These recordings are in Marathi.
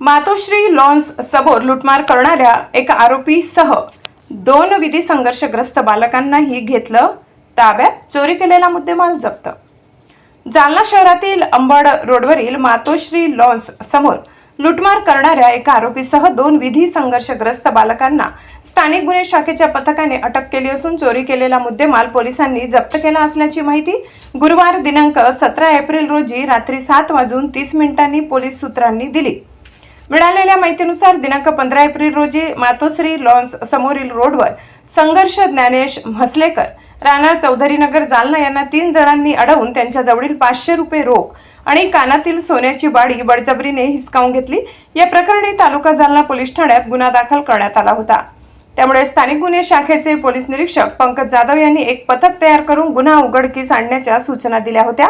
मातोश्री लॉन्स समोर लुटमार करणाऱ्या एका आरोपीसह दोन विधी संघर्षग्रस्त बालकांनाही घेतलं ताब्यात चोरी केलेला मुद्देमाल जप्त. जालना शहरातील अंबड रोडवरील मातोश्री लॉन्स समोर लुटमार करणाऱ्या एका आरोपीसह दोन विधी संघर्षग्रस्त बालकांना स्थानिक गुन्हे शाखेच्या पथकाने अटक केली असून चोरी केलेला मुद्देमाल पोलिसांनी जप्त केला असल्याची माहिती गुरुवार दिनांक सतरा एप्रिल रोजी रात्री सात वाजून तीस मिनिटांनी पोलीस सूत्रांनी दिली. मिळालेल्या माहितीनुसार दिनांक पंधरा एप्रिल रोजी मातोश्री लॉन्स समोरील रोडवर संघर्ष ज्ञानेश म्हसलेकर राणा चौधरीनगर जालना यांना तीन जणांनी अडवून त्यांच्या जवळील पाचशे रुपये रोख आणि कानातील सोन्याची बाडी बळजबरीने हिसकावून घेतली. या प्रकरणी तालुका जालना पोलीस ठाण्यात गुन्हा दाखल करण्यात आला होता. त्यामुळे स्थानिक गुन्हे शाखेचे पोलीस निरीक्षक पंकज जाधव यांनी एक पथक तयार करून गुन्हा उघडकीस आणण्याच्या सूचना दिल्या होत्या.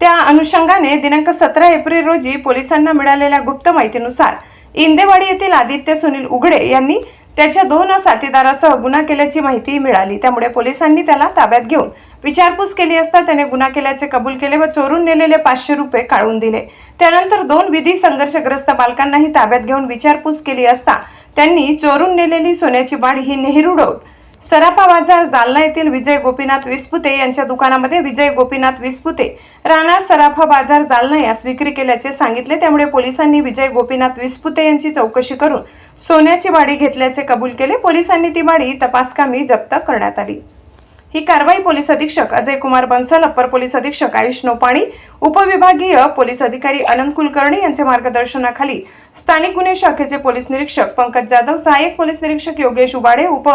त्या अनुषंगाने दिनांक सतरा एप्रिल रोजी पोलिसांना मिळालेल्या गुप्त माहितीनुसार इंदेवाडी येथील आदित्य सुनील उघडे यांनी त्याच्या दोन साथीदारासह गुन्हा केल्याची माहिती मिळाली. त्यामुळे पोलिसांनी त्याला ताब्यात घेऊन विचारपूस केली असता त्याने गुन्हा केल्याचे कबूल केले व चोरून नेलेले पाचशे रुपये काढून दिले. त्यानंतर दोन विधी संघर्षग्रस्त बालकांनाही ताब्यात घेऊन विचारपूस केली असता त्यांनी चोरून नेलेली सोन्याची वाढ ही नेहरू रोड सराफा बाजार जालना येथील विजय गोपीनाथ विस्पुते यांच्या दुकानामध्ये विजय गोपीनाथ विस्पुते राहणार सराफा बाजार जालना यास विक्री केल्याचे सांगितले. त्यामुळे पोलिसांनी विजय गोपीनाथ विस्पुते यांची चौकशी करून सोन्याची वाडी घेतल्याचे कबूल केले. पोलिसांनी ती वाडी तपासकामी जप्त करण्यात आली. ही कारवाई पोलीस अधीक्षक अजय कुमार बन्सल अप्पर पोलीस अधीक्षक आयुष नोपाणी उपविभागीय पोलीस अधिकारी अनंत कुलकर्णी यांच्या मार्गदर्शनाखाली स्थानिक गुन्हे शाखेचे पोलीस निरीक्षक पंकज जाधव सहाय्यक पोलीस निरीक्षक योगेश उबाडे उप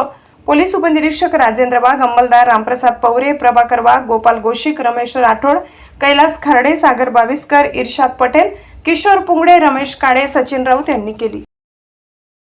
पोलीस उपनिरीक्षक राजेंद्र वाघ अंमलदार रामप्रसाद पवरे प्रभाकर वाघ गोपाल गोशिक रमेश राठोड कैलास खारडे सागर बाविस्कर इर्शाद पटेल किशोर पुंगडे रमेश काळे सचिन राऊत यांनी केली.